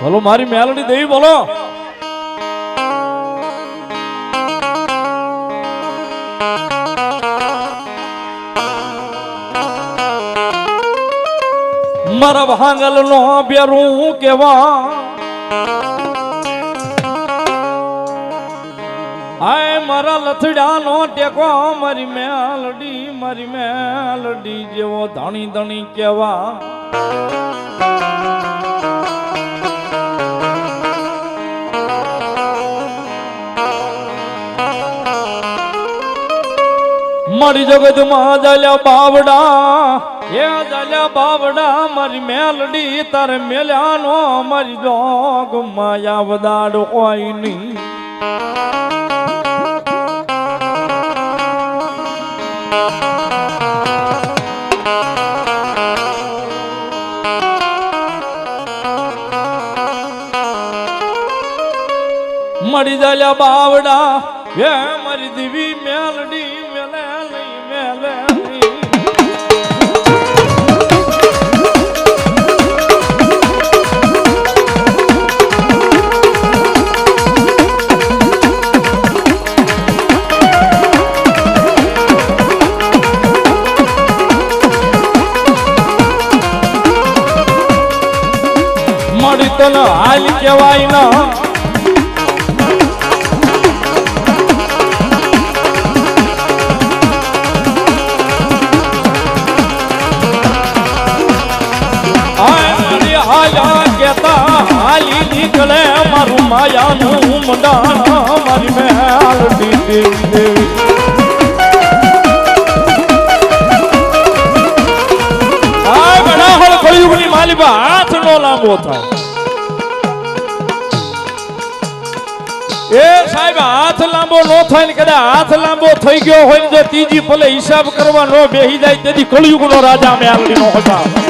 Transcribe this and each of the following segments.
બોલો મારી મેલડી દેવી બોલો મારા ભાંગલ નો બેરું કેવા. હાય મારા લથડા નો ટેકો, મારી મેલડી મારી મેલડી જેવો ધણી ધણી કેવા. મારી જગતમાં જાલ્યા બાવડા. હે જાલ્યા બાવડા, મારી મેલડી તારે મેલ્યાનો મારી જોગ માયા વદાડ કોઈ નહીં. મળી જાલ્યા બાવડા. હે મારી દીવી મેલડી મેલે લઈ મેલે હાલી નીકળે મારું માયાનું મંડાણ, મારી મેળ દીધી. દેવી આય બડા હળ કળિયુગની માલિબા હાથ નો લાંબો થાય એ સાહેબ, હાથ લાંબો નો થાય ને કદાચ હાથ લાંબો થઈ ગયો હોય ને જો ત્રીજી ભલે હિસાબ કરવા નો જાય, તેથી કળિયુગ નો રાજા મેલડી નો હતા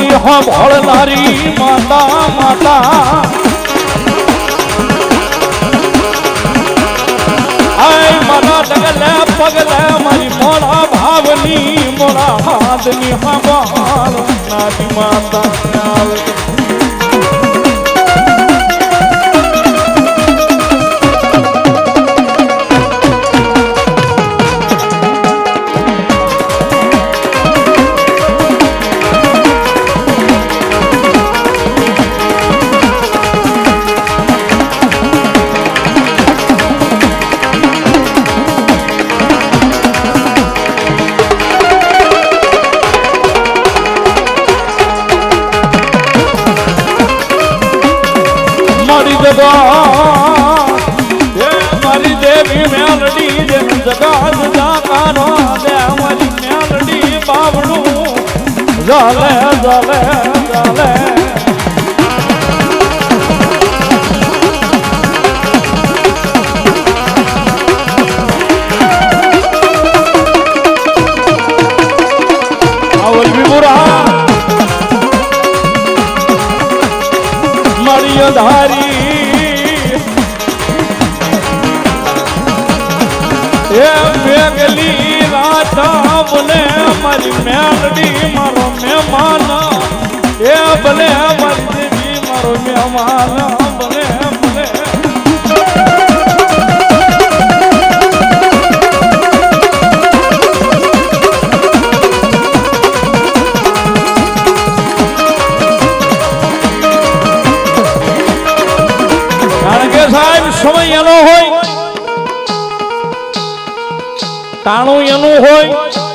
હાથની સાંભળનારી માતા માતા. આય મના ડગલે, પગલે, મારી મોળા ભાવની, મોળા હાથની સાંભળનારી માતા. મારી જગા હે મારી દેવી મેલડી જેમ જગા જાકારો દે મારી મેલડી બાવડું જાલે જાલે જાલે આવલ મારી મેલડી, મારો મહેમાન. એ ભલે મારી મારો મહેમાન. કારણ કે સાહેબ, સમય એનો હોય. તાણું એનું હોય.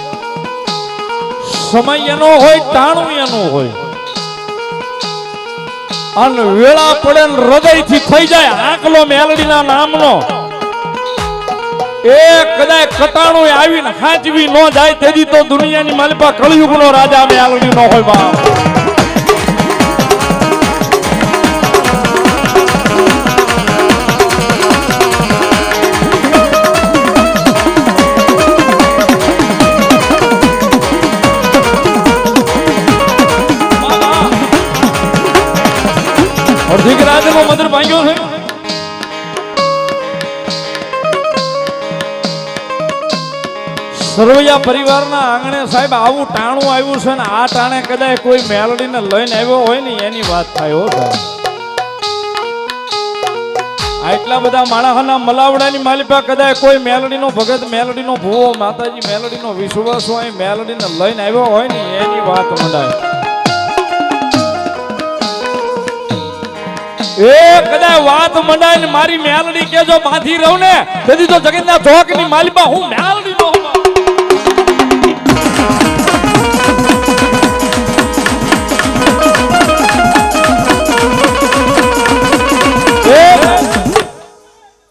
સમય એનો હોય ટાણું એનું હોય. અને વેળા પડે હૃદયથી થઈ જાય આંકલો મેલડીના નામનો. એ કદાચ કટાણું આવીને હાચવી ન જાય, તેથી તો દુનિયાની માલિપા કળિયુગનો રાજા મેલડી નો હોય બાપ. મધર ભાંગ્યો છે. સરવૈયા પરિવારના આંગણે સાહેબ આવું ટાણું આવ્યું છે ને, આ ટાણે કદાચ કોઈ મેલડીને લઈને આવ્યો હોય ને, એની વાત થાય હો સાહેબ. આટલા બધા માણસના મલાવડાની માલિકા કદાચ કોઈ મેલડીનો ભગત, મેલડીનો ભૂવો, માતાજી, મેલડીનો વિશ્વાસ હોય, મેલડીને લઈને આવ્યો હોય ને, એની વાત મંડાય. એ કદાચ વાત મંડાય ને મારી મેલડી કેજો બાંધી રહું ને. તેથી તો જગતના ચોકની માલિબા હું મેલડી નો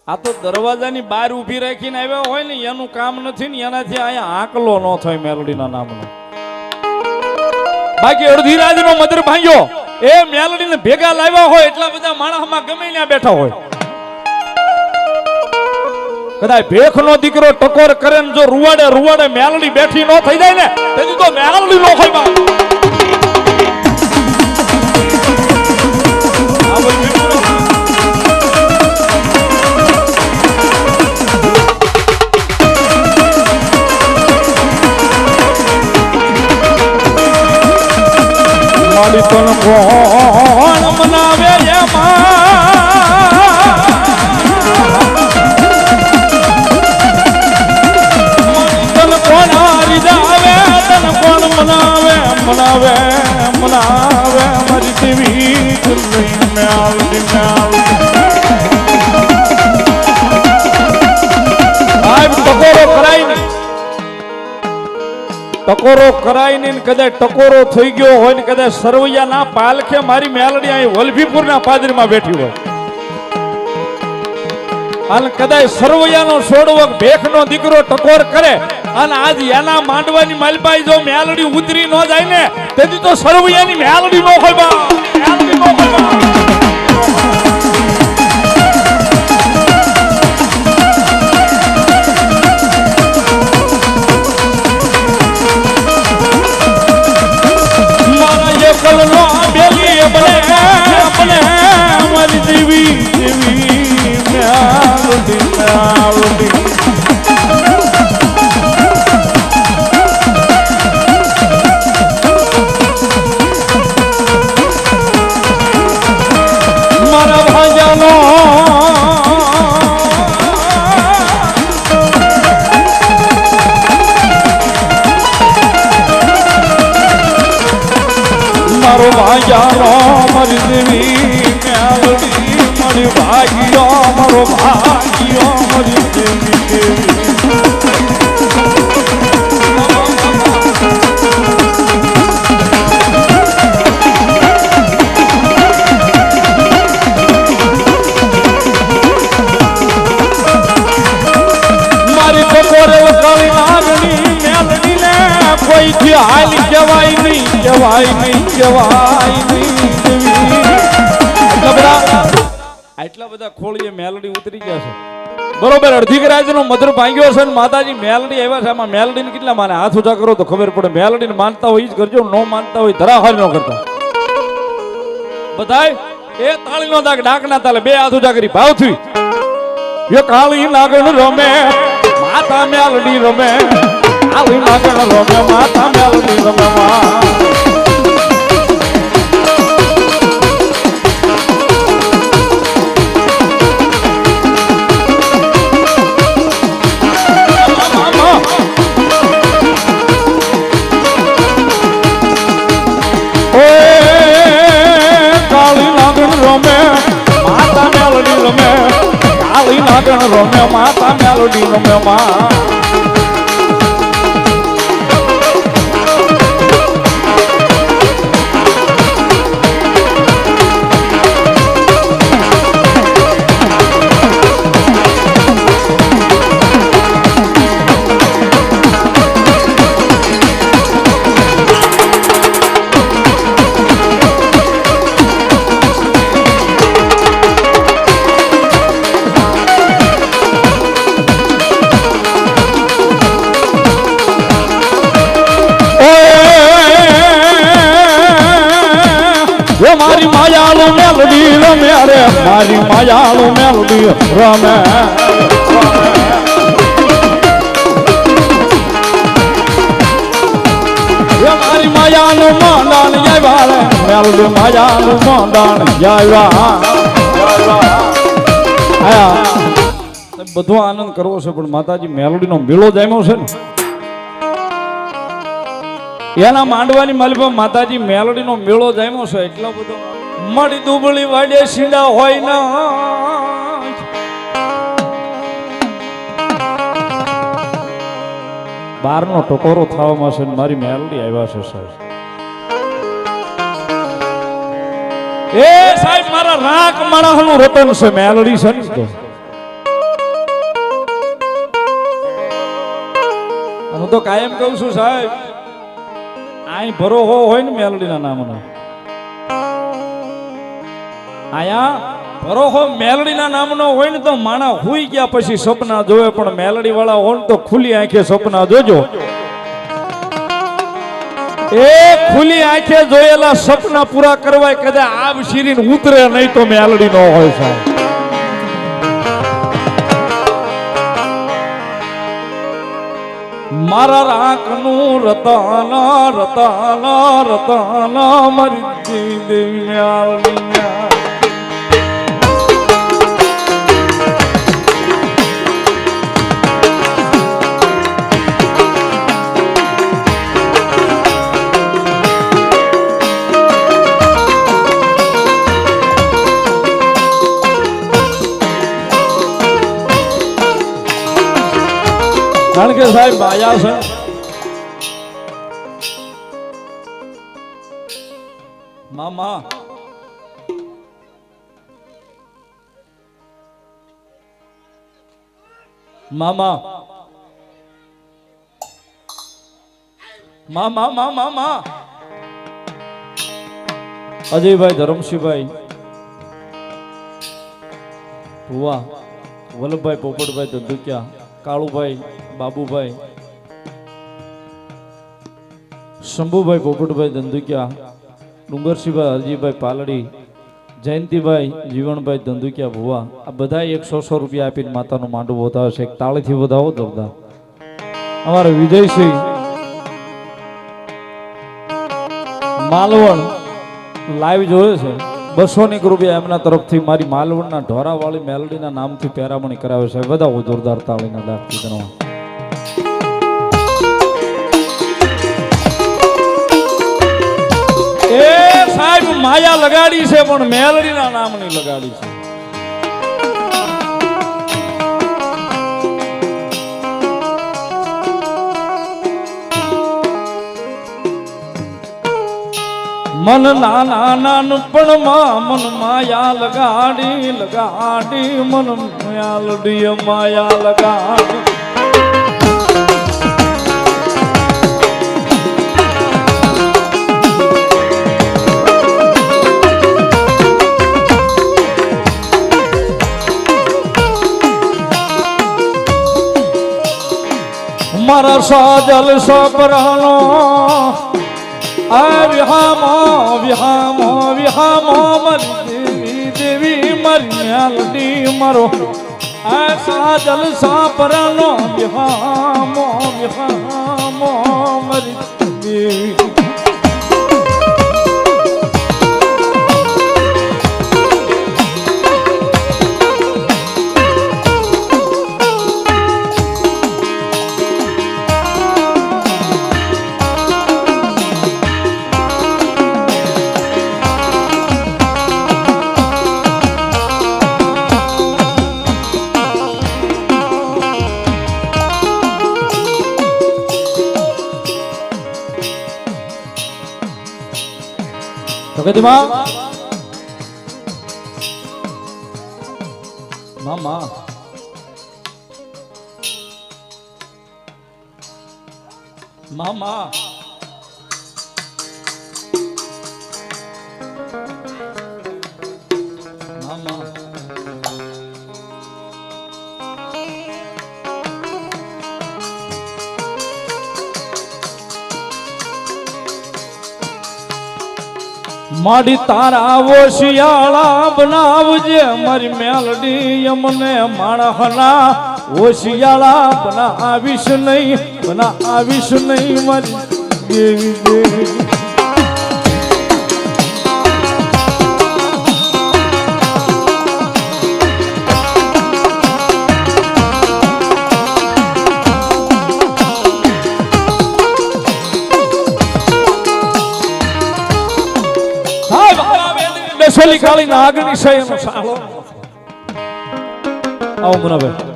આ તો દરવાજાની બહાર ઊભી રાખીને આવ્યા હોય ને એનું કામ નથી ને એનાથી અહીંયા આંકલો ન થાય મેલડીના નામનો. બાકી અડધી રાજનો મદર ભાંગ્યો. એ મેલડીને ભેગા લાવ્યા હોય, એટલા બધા માણસમાં ગમે ત્યાં બેઠા હોય. કદાચ ભેખ નો દીકરો ટકોર કરે ને જો રૂવાડે રૂવાડે મેલડી બેઠી ન થઈ જાય ને, તો મેલડી નો હોય મારી તન કોણ મનાવે એમાં તન કોણ હારી જાવે, તન કોણ મનાવે મનાવે મનાવે મારી ટકોરો કરાય ને કદાચ ટકોરો થઈ ગયો હોય ને કદાચ સરવૈયા ના પાલખે મારી મેલડી અહીં વલભીપુર ના પાદરીમાં બેઠી હોય. અને કદાચ સરવૈયાનો છોડવો ભેખનો દીકરો ટકોર કરે અને આજ એના માંડવાની માલપાઈ જો મેલડી ઉતરી ન જાય ને, તેથી તો સરવૈયાની મેલડી નો હોય મેલડી નો હોય એકલ નો બેલી બને બને મારી દેવી દેવી મ્યાલડી મ્યાલડી મારો ભાગ્યાનો મરદેવી દેવી મેલડી, મારી ભાગ્યો મારો ભાગ્યો મરદેવી કોઈ હાલી જવાય નહીં કહેવાય નહીં. આટલા બધા ખોળીએ મેલડી ઉતરી ગયા છે. બરોબર, અડધી રાજનો મધુર ભાંગ્યો છે માતાજી મેલડી આવ્યા છે. આમાં મેલડીને કેટલા માને હાથ ઉજા કરો તો ખબર પડે. મેલડીને માનતા હોય જ કરજો, ન માનતા હોય ધરાહર ન કરતા. બધાય, એ તાળીનો દાગ ડાકના તાલે, બે હાથ ઉજા કરી, ભાવથી. યો કાળી નાગણ રમે, માતા મેલડી રમે. કાળી નાગણ રમે, માતા મેલડી રમે માં. મેલડી રમે. કાળી નાગણ રમે માતા મેલડી રમે માં. મારી માયાળું મેલડી રમે. મારી માયાનું મોંડાણ રે. મેલડી માયાનું મોંડાણ આવ્યા. બધો આનંદ કરવો છે, પણ માતાજી, મેલોડીનો મેળો જામ્યો છે ને? એના માંડવાની માલિપા માતાજી મેલડીનો મેળો જામ્યો છે. એટલો બધો મળી દુબળી વાડે સીડા હોય ના. બારનો ટકોરો થવામાં છે ને મારી મેલડી આવ્યા છે સાહેબ. એ સાહેબ, મારા રાક માણસનું રતન છે, મેલડી છે ને હું તો કાયમ કહું છું સાહેબ આય ભરો હોય ને મેલડીના નામનો. આયા ભરોહો મેલડીના નામનો હોય ને તો માણા હુઈ ગયા પછી સપના જોવે, પણ મેલડી વાળા હોય ને તો ખુલ્લી આંખે સપના જોજો. એ ખુલ્લી આંખે જોયેલા સપના પૂરા કરવાય કદાચ આબ શીરીન ઉતરે નહીં તો મેલડી નો હોય સાહેબ. મારા રાખનું રતન રતન રતન મરી દેવ્યા કારણ કે સાહેબ માયા છે. મામા. મામા. મામા મામા મામા. અજયભાઈ, ધરમસિંહભાઈ. ભુવા, વલ્લભભાઈ, પોપટભાઈ, ધંધુકિયા, કાળુભાઈ. બાબુભાઈ. શંભુભાઈ પોપટભાઈ ધંધુકિયા ડુંગરસિંહભાઈ હરજીભાઈ પાલડી, જયંતિભાઈ જીવણભાઈ ધંધુકિયા ભુવા. આ બધા એકસો સો રૂપિયા આપીને માતાનું માંડવું વધાવે છે એક તાળીથી વધાવો જોરદાર અમારે વિજયસિંહ, માલવણ લાઈવ જોયો છે. બસો એક રૂપિયા એમના તરફથી મારી માલવણના ઢોરાવાળી મેલડીના નામથી પેરામણી કરાવે છે. બધા જોરદાર તાળીના ગણવા. એ સાહેબ માયા લગાડી છે પણ મેલડીના નામની લગાડી છે. મન નાના નાનપણમાં મન માયા લગાડી લગાડી મન માયા લડી માયા લગાડી. મારા સાજલ સપરાનો આ વિહામો વિહામો વિહામો, મરી દેવી દેવી મરિયાલડી મરો. આ સાજલ સાપરાનો વિહામો વિહામો, મરી દેવી. મામા મામા. મામા. માડી તારા ઓશિયાળા બનાવજે, મારી મેલડી અમને માણહના ઓશિયાળા બનાવીશ નહીં બનાવીશ નહીં મારી દેવી દેવી. દસોલી કાળી ના આગળની એનો સાળો આવો મુનાભાઈ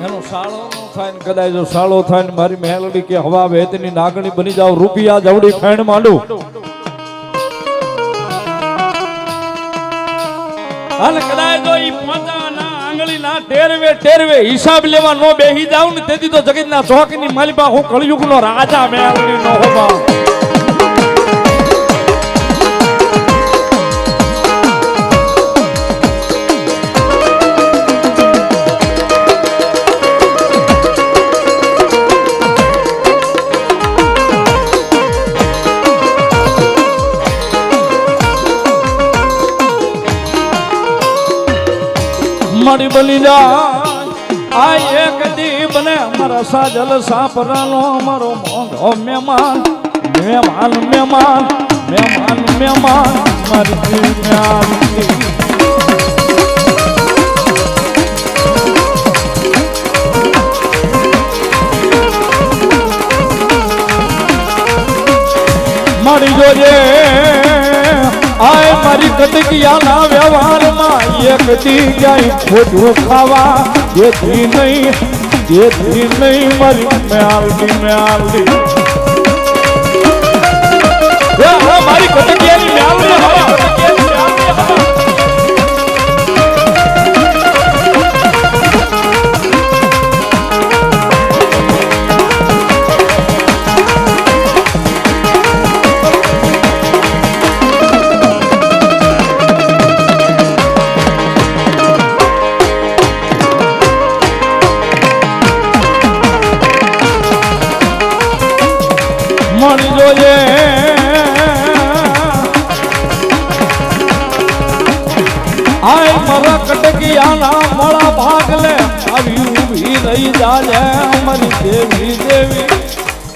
એનો સાળો થાય ને કદાચ જો સાળો થાય ને મારી મેલડી કે હવા વેતની નાગણી બની જાવ રૂપિયા જવડી ફેણ માંડું અને કદાચ જો ઈ પોતાના આંગળીના ટેરવે ટેરવે હિસાબ લેવા નો બેહી જાવ ને તેથી તો જગતના ચોકની માલિબા હું કળયુગનો રાજા મેળવી નો હોબા અમારા સાજલ સાપરાનો અમારો મોંઘો મહેમાન મહેમાન મહેમાન મહેમાન મહેમાન, મારી મહેમાન મારી જોજે આય મારી કટકિયાના વ્યવહારમાં એક દી જાય ખોટું ખાવા, જેથી નહીં જેથી નહીં મારી મેળવી મેળવી મારી કટકિયાની